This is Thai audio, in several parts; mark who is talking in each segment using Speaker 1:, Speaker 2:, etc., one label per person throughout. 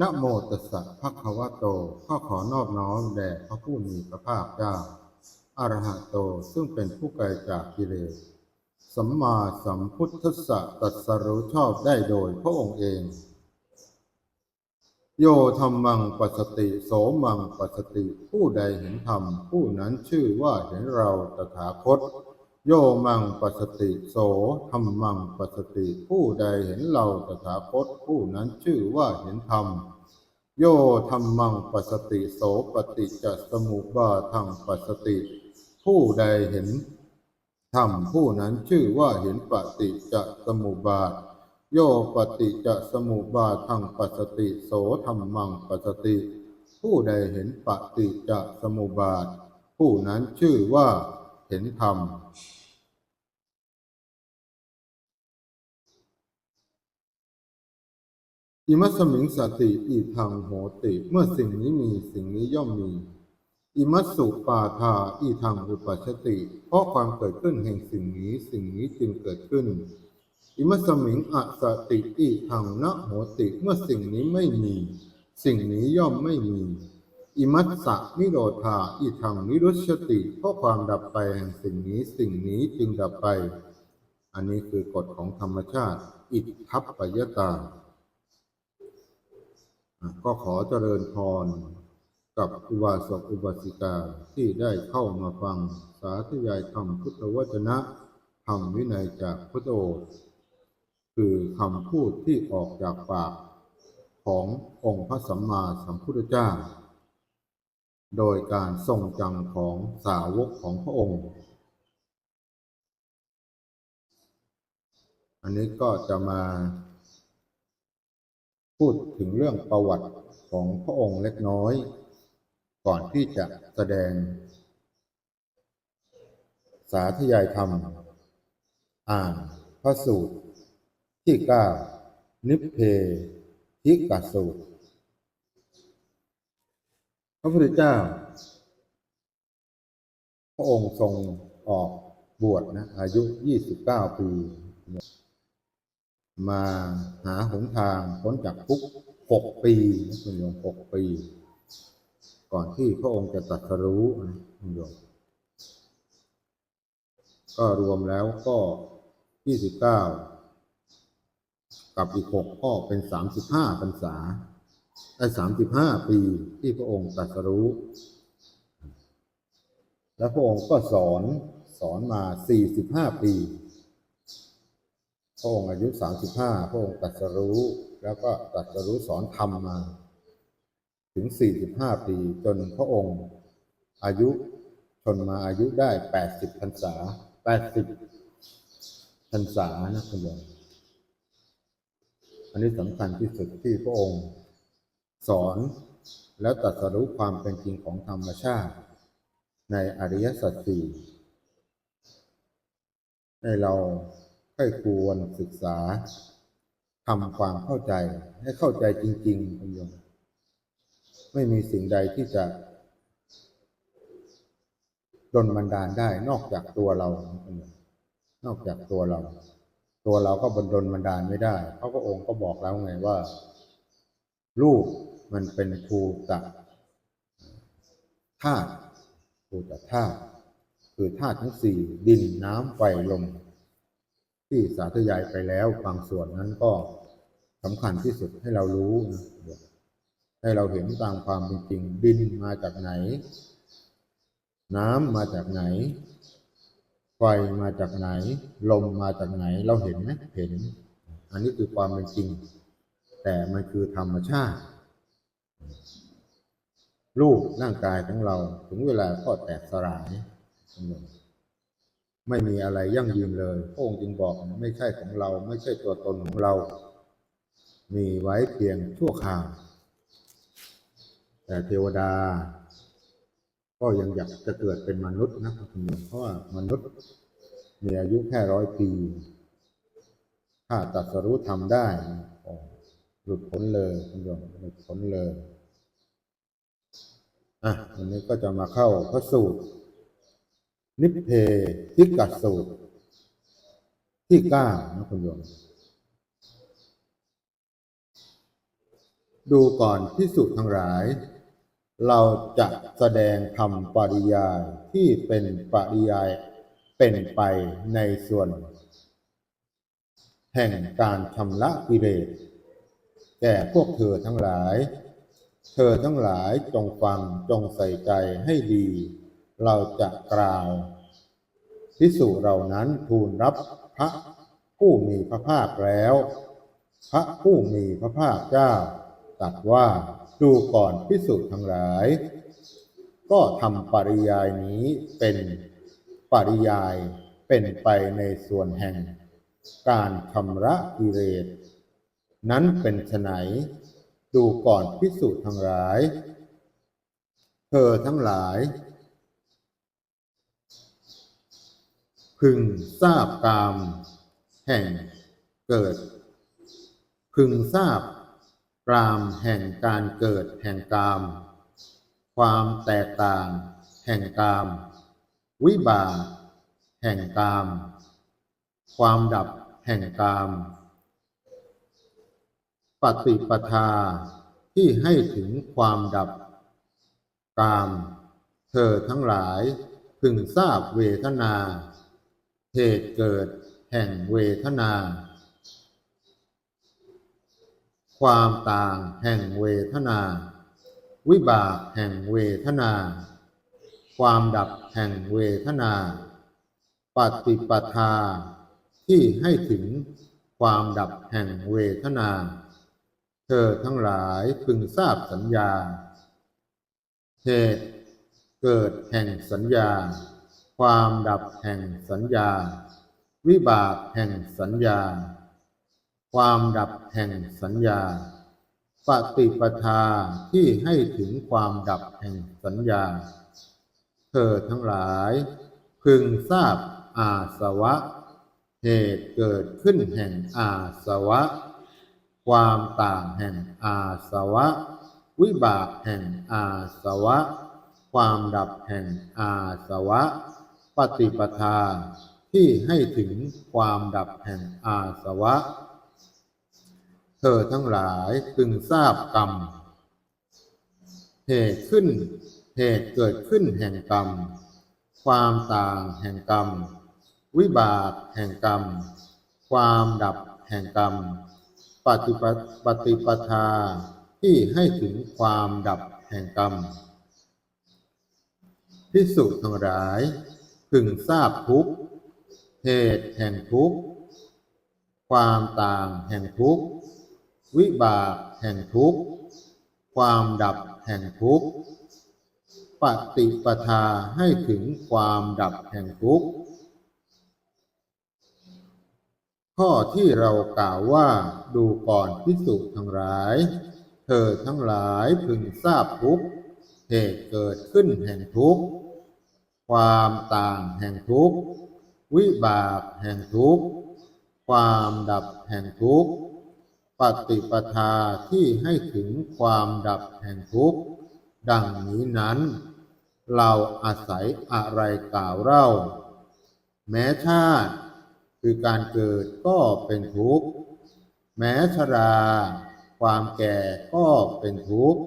Speaker 1: นะโมตัสสะภะคะวะโตข้าขอนอบน้อมแด่พระผู้มีพระภาคเจ้าอรหะโตซึ่งเป็นผู้ไกลจากกิเลสสัมมาสัมพุทธัสสะตัสรู้ชอบได้โดยพระองค์เอง โยธรรมังปัสสติโสมังปัสสติผู้ใดเห็นธรรมผู้นั้นชื่อว่าเห็นเราตถาคต โยมังปัสสติโสธรรมังปัสสติ ผู้ใดเห็นเราตถาคตผู้นั้นชื่อว่าเห็นธรรม โยธรรมังปัสสติโสปฏิจจสมุปบาทังปัสสติ ผู้ใดเห็นธรรมผู้นั้นชื่อว่าเห็นปฏิจจสมุปบาท โยปฏิจจสมุปบาทังปัสสติโสธรรมังปัสสติ ผู้ใดเห็นปฏิจจสมุปบาท ผู้นั้นชื่อว่า เห็นธรรมอิมัสมิงสติอีทังโหติ เมื่อสิ่งนี้มีสิ่งนี้ย่อมมีอิมัสสุปาทาอีทังอุปัชติ เพราะความเกิดขึ้นแห่งสิ่งนี้สิ่งนี้จึงเกิดขึ้น อิมัสมิงอสติอีทังนะโหติ เมื่อสิ่งนี้ไม่มี สิ่งนี้ย่อมไม่มี อิมัสสะนิโรธาอีทังนิรุชติเพราะความดับไปแห่งสิ่งนี้สิ่งนี้จึงดับไป อันนี้คือกฎของธรรมชาติ อิทัปปยตา ก็ขอเจริญพรกับอุบาสกอุบาสิกาที่ได้เข้ามาฟังสาธยายธรรมพุทธวจนะธรรมวินัยจากพุทธโอษฐ์คือคำพูดที่ออกจากปากขององค์พระสัมมาสัมพุทธเจ้า โดยการทรงจำของสาวกของพระองค์ อันนี้ก็จะมา พูดถึงเรื่องประวัติของพระองค์เล็กน้อย ก่อนที่จะแสดง สาธยายธรรม อ่านพระสูตรที่เก้านิพเพทิกาสูตร ระพุทธเจ้า พระองค์ทรงออกบวชนะ อายุ29ปี มาหาหนทางพ้นจากคุกหกปีนะคุณโยมหกปี ก่อนที่พระองค์จะตรัสรู้นะคุณโยมก็รวมแล้วก็ยี่สิบเก้ากับอีกหกก็เป็นสามสิบห้าพรรษา ได้สามสิบห้าปีที่พระองค์ตรัสรู้ แล้วพระองค์ก็สอนสอนมาสี่สิบห้าปี พระองค์อายุ35พระองค์ตรัสรู้ แล้วก็ตรัสรู้สอนธรรมมา ถึง45ปี จนพระองค์อายุชนมาอายุได้80พรรษา80พรรษานะคุณโยมอันนี้สำคัญที่สุดที่พระองค์ สอนแล้วตรัสรู้ความเป็นจริงของธรรมชาติ ในอริยสัจสี่ให้เราให้ควรศึกษาทำความเข้าใจให้เข้าใจจริงๆคุณโยมไม่มีสิ่งใดที่จะดลบันดาลได้นอกจากตัวเราคุณโยมนอกจากตัวเรา ตัวเราก็บนดลบันดาลไม่ได้ เพราะพระองค์ก็บอกแล้วไงว่า รูป มันเป็นภูตะธาตุภูตะธาตุคือธาตุทั้งสี่ดินน้ำไฟลม ที่สาธยายไปแล้วบางส่วนนั้นก็สำคัญที่สุดให้เรารู้นะให้เราเห็นตามความเป็นจริงดินมาจากไหน น้ำมาจากไหน ไฟมาจากไหน ลมมาจากไหนเราเห็นไหมเห็น อันนี้คือความเป็นจริง แต่มันคือธรรมชาติ รูปร่างกายของเราถึงเวลาก็แตกสลายไม่มีอะไรยั่งยืนเลยพระองค์จึงบอกไม่ใช่ของเรา ไม่ใช่ตัวตนของเรา มีไว้เพียงชั่วคราวแต่เทวดา ก็ยังอยากจะเกิดเป็นมนุษย์นะครับคุณโยมเพราะว่ามนุษย์มีอายุแค่ร้อยปี ถ้าตรัสรู้ทำได้หลุดพ้นเลยคุณโยมหลุดพ้นเลย อะวันนี้ก็จะมาเข้าพระสูตร นิพเพทิกัสสูตร ที่เก้านะคุณโยม ดูก่อนพิสุทั้งหลาย เราจะแสดงคำปริยายที่เป็นปริยายเป็นไปในส่วน แห่งการชำระกิเลสแก่พวกเธอทั้งหลาย เธอทั้งหลายจงฟังจงใส่ใจให้ดี เราจะกล่าวพิสุเหล่านั้นทูลรับพระผู้มีพระภาคแล้ว พระผู้มีพระภาคเจ้าตรัสว่าดูก่อนพิสุทั้งหลาย ก็ทำปริยายนี้เป็นปริยายเป็นไปในส่วนแห่ง การชำระกิเลสนั้นเป็นไฉน ดูก่อนพิสุทั้งหลาย เธอทั้งหลาย พึงทราบกาม แห่งเกิด พึงทราบกามแห่งการเกิดแห่งกาม ความแตกต่างแห่งกาม วิบากแห่งกาม ความดับแห่งกาม ปฏิปทาที่ให้ถึงความดับกาม เธอทั้งหลายพึงทราบเวทนา เหตุเกิดแห่งเวทนา ความต่างแห่งเวทนา วิบากแห่งเวทนา ความดับแห่งเวทนา ปฏิปทาที่ให้ถึงความดับแห่งเวทนา อทั้งหลายพึงทราบสัญญา เหตุเกิดแห่งสัญญา ความดับแห่งสัญญา วิบากแห่งสัญญา ความดับแห่งสัญญา ปฏิปทาที่ให้ถึงความดับแห่งสัญญา เธอทั้งหลาย พึงทราบอาสวะ เหตุเกิดขึ้นแห่งอาสวะ ความต่างแห่งอาสวะ วิบากแห่งอาสวะ ความดับแห่งอาสวะ ปฏิปทาที่ให้ถึงความดับแห่งอาสวะ เธอทั้งหลายพึงทราบกรรม เหตุขึ้น เหตุเกิดขึ้นแห่งกรรม ความต่างแห่งกรรม วิบากแห่งกรรม ความดับแห่งกรรม ปฏิปปฏิปทาที่ให้ถึงความดับแห่งกรรมพิสุทั้งหลายพึงทราบทุกเหตุแห่งทุกความต่างแห่งทุกวิบากแห่งทุกความดับแห่งทุกปฏิปทาให้ถึงความดับแห่งทุกข์ ข้อที่เรากล่าวว่าดูก่อนพิสุทั้งหลาย เธอทั้งหลายพึงทราบทุกเหตุเกิดขึ้นแห่งทุกความต่างแห่งทุกวิบากแห่งทุกความดับแห่งทุกปฏิปทาที่ให้ถึงความดับแห่งทุกดังนี้นั้น เราอาศัยอะไรกล่าวเล่า แม้ชาติ คือการเกิดก็เป็นทุกข์ แม้ชรา ความแก่ก็เป็นทุกข์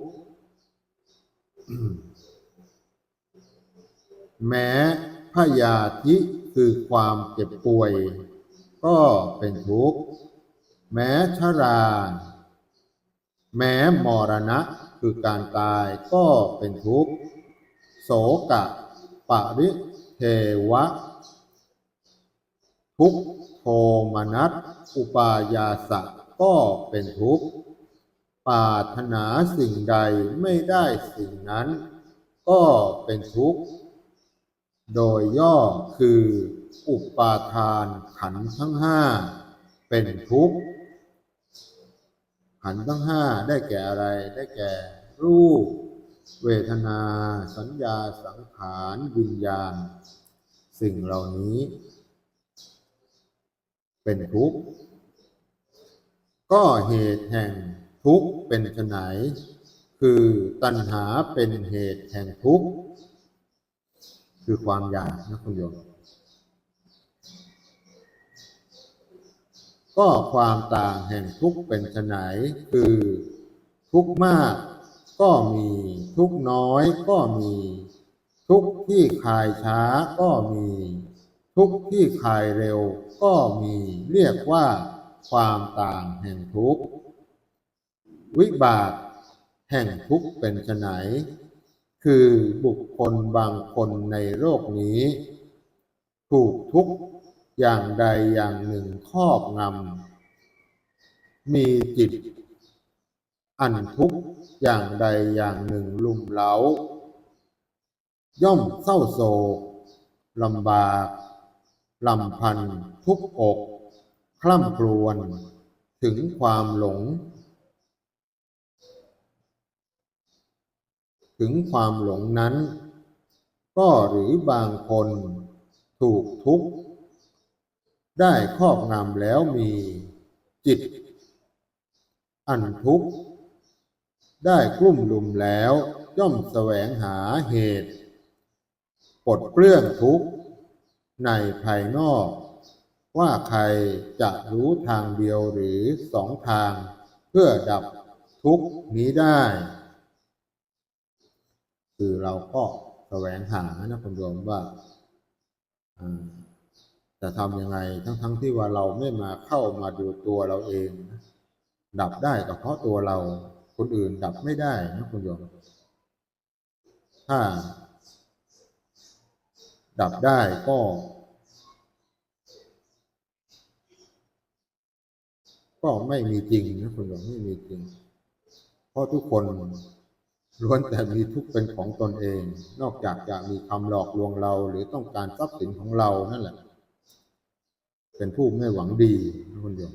Speaker 1: แม้พยาธิคือความเจ็บป่วย ก็เป็นทุกข์ แม้ชรา แม้มรณะคือการตายก็เป็นทุกข์ โสกะ ปริเทวะ ทุกโทมนัสอุปายาสะก็เป็นทุกข์ปรารถนาสิ่งใดไม่ได้สิ่งนั้น ก็เป็นทุกข์ โดยย่อคือ อุปาทานขันทั้งห้าเป็นทุกข์ ขันทั้งห้าได้แก่อะไรได้แก่ รูป เวทนา สัญญาสังขาร วิญญาณ สิ่งเหล่านี้ เป็นทุกข์ก็เหตุแห่งทุกข์เป็นไฉนคือตัณหาเป็นเหตุแห่งทุกข์คือความอยากนะคุณโยมก็ความต่างแห่งทุกข์เป็นไฉนคือทุกข์มากก็มีทุกข์น้อยก็มี ทุกข์ที่คลายช้าก็มี ทุกข์ที่คลายเร็วก็มีเรียกว่าความต่างแห่งทุกข์ วิบากแห่งทุกข์เป็นไนคือบุคคลบางคนในโลกนี้ ถูกทุกข์อย่างใดอย่างหนึ่งครอบงำมีจิต อันทุกข์อย่างใดอย่างหนึ่งลุ่มเล้า ย่อมเศร้าโศกลำบาก ลำพันธ์ทุกอก คล่ำครวญถึงความหลง ถึงความหลงนั้น ก็หรือบางคนถูกทุกข์ ได้ครอบงำแล้วมีจิต อันทุกข์ ได้กลุ่มลุมแล้วย่อมแสวงหาเหตุปลดเปลื้องทุกข์ ในภายนอก ว่าใครจะรู้ทางเดียวหรือสองทาง เพื่อดับทุกข์นี้ได้ คือเราก็แสวงหานะคุณโยมว่าจะทำยังไงทั้งๆทที่ว่าเราไม่มาเข้ามาดูตัวเราเอง ดับได้ก็เพราะตัวเรา คนอื่นดับไม่ได้นะคุณโยมถ้า ดับได้ก็ ก็ไม่มีจริงนะคุณโยมไม่มีจริง เพราะทุกคนล้วนแต่มีทุกข์เป็นของตนเอง นอกจากจะมีคำหลอกลวงเรา หรือต้องการทรัพย์สินของเรานั่นแหละ เป็นผู้ไม่หวังดีนะคุณโยม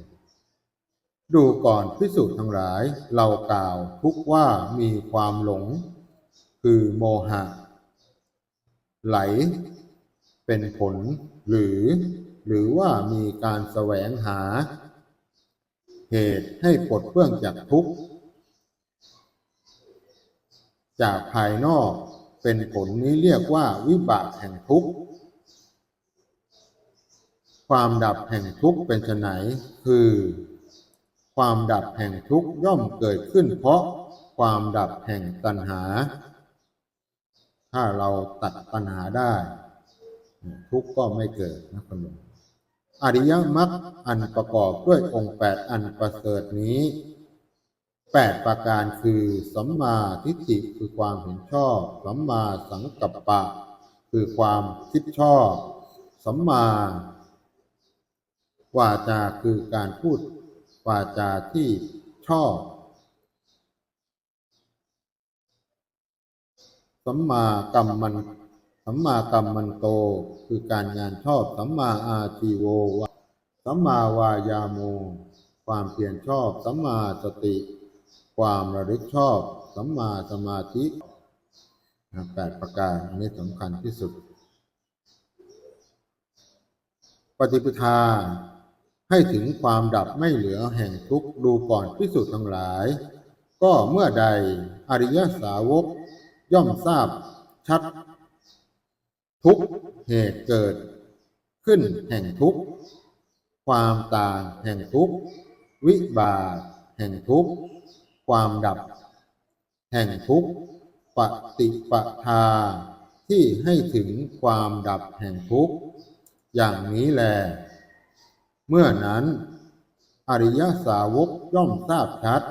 Speaker 1: ดูก่อนพิสูจน์ทั้งหลาย เรากล่าวทุกว่ามีความหลง คือโมหะ ไหล เป็นผล หรือ หรือว่ามีการแสวงหา เหตุให้ปลดเปลื้องจากทุกข์ จากภายนอกเป็นผลนี้เรียกว่าวิบากแห่งทุกข์ ความดับแห่งทุกข์เป็นไนคือ ความดับแห่งทุกข์ย่อมเกิดขึ้นเพราะความดับแห่งตัณหา ถ้าเราตัดตัณหาได้ ทุกข์ก็ไม่เกิดนะคุณโยมอริยมรรคอันประกอบด้วยองค์แปดอันประเสริฐนี้แปดประการคือสัมมาทิฏฐิคือความเห็นชอบสัมมาสังกัปปะ คือความคิดชอบสัมมาวาจาคือการพูดวาจาที่ชอบสัมมากัมมัน สัมมากัมมันโตคือการงานชอบสัมมาอาชีโววะสัมมาวายาโม ความเพียรชอบ สัมมาสติ ความระลึกชอบ สัมมาสมาธิแปดประการอันนี้สำคัญที่สุด ปฏิปทาให้ถึงความดับไม่เหลือแห่งทุกข์ดูก่อนพิสุทธ์ทั้งหลาย ก็เมื่อใดอริยสาวกย่อมทราบชัด ทุกเหตุเกิด ขึ้นแห่งทุกความต่างแห่งทุกวิบากแห่งทุกความดับ แห่งทุกปฏิปทาที่ให้ถึงความดับแห่งทุกข์ อย่างนี้แล เมื่อนั้น อริยสาวกย่อมทราบชัด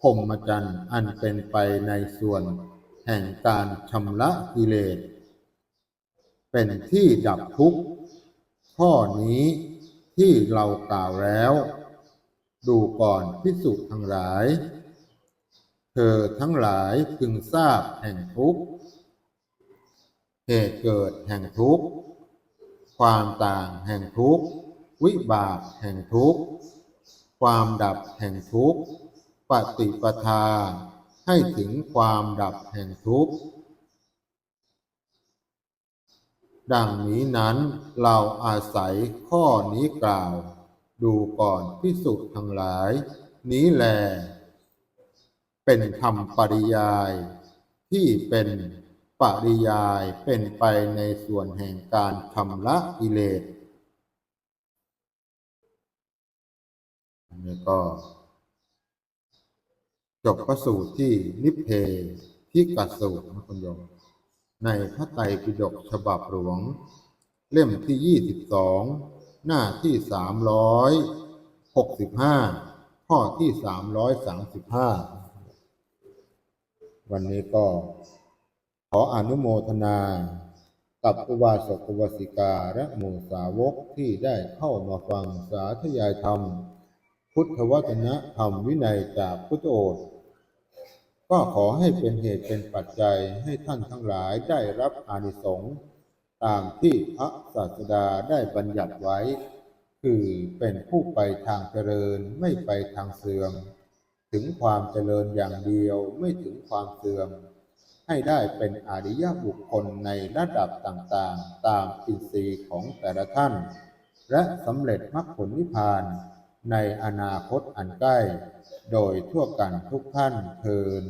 Speaker 1: พรมจรรย์อันเป็นไปในส่วน แห่งการชำระกิเลส เป็นที่ดับทุกข์ข้อนี้ที่เรากล่าวแล้ว ดูก่อนพิสุทั้งหลาย เธอทั้งหลายพึงทราบแห่งทุกข์เหตุเกิดแห่งทุกข์ความต่างแห่งทุกข์วิบากแห่งทุกข์ความดับแห่งทุกข์ปฏิปทาให้ถึงความดับแห่งทุกข์ ดังนี้นั้นเราอาศัยข้อนี้กล่าว ดูก่อนพิสุทธ์ทั้งหลาย นี้แล เป็นคำปริยาย ที่เป็นปริยายเป็นไปในส่วนแห่งการชำระกิเลสอันนี้ก็จบพระสูตรที่นิพเพที่กัสสูตรนะคุณโยม ในพระไตรปิฎกฉบับหลวง เล่มที่ 22 หน้าที่ 365 ข้อที่ 335 วันนี้ก็ขออนุโมทนา กับอุบาสกอุบาสิกาและหมู่สาวกที่ได้เข้ามาฟังสาธยายธรรม พุทธวจนะธรรมวินัยจากพุทธโอษฐ์ ก็ขอให้เป็นเหตุเป็นปัจจัยให้ท่านทั้งหลายได้รับอานิสงส์ตามที่พระศาสดาได้บัญญัติไว้ คือเป็นผู้ไปทางเจริญไม่ไปทางเสื่อม ถึงความเจริญอย่างเดียวไม่ถึงความเสื่อม ให้ได้เป็นอริยบุคคลในระดับต่างๆ ตามอินทรีย์ของแต่ละท่าน และสำเร็จมรรคผลนิพพาน ในอนาคตอันใกล้ โดยทั่วกันทุกท่านเทิน